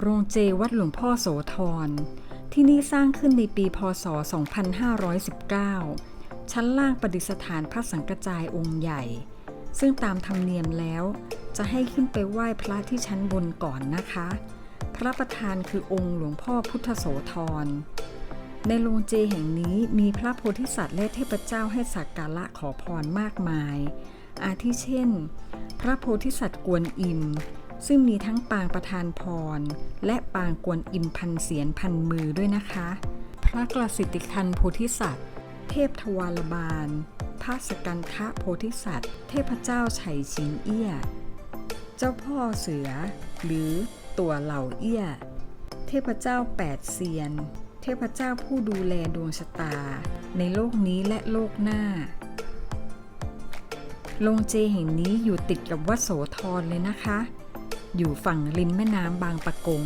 โรงเจวัดหลวงพ่อโสธร ที่นี่สร้างขึ้นในปีพศ 2519 ชั้นล่างประดิษฐานพระสังกจายองค์ใหญ่ ซึ่งตามธรรมเนียมแล้ว จะให้ขึ้นไปไหว้พระที่ชั้นบนก่อนนะคะ พระประธานคือองค์หลวงพ่อพุทธโสธร ในโรงเจแห่งนี้มีพระโพธิสัตว์และเทพเจ้าให้สักการะขอพรมากมาย อาทิเช่น พระโพธิสัตว์กวนอิม ซึ่งมีทั้งปางประธานพร และปางกวนอิมพันเสียนพันมือด้วยนะคะ พระกลสิทธิคันโพธิสัตว์ เทพทวารบาล พระสกันทะโพธิสัตว์ เทพเจ้าไฉชิงเอี้ย เจ้าพ่อเสือ หรือตัวเหล่าเอี้ย เทพเจ้าแปดเซียน เทพเจ้าผู้ดูแลดวงชะตา ในโลกนี้และโลกหน้าโรงเจแห่งนี้อยู่ติดกับวัดโสธรเลยนะคะ อยู่ฝั่งริมแม่น้ำบางปะกง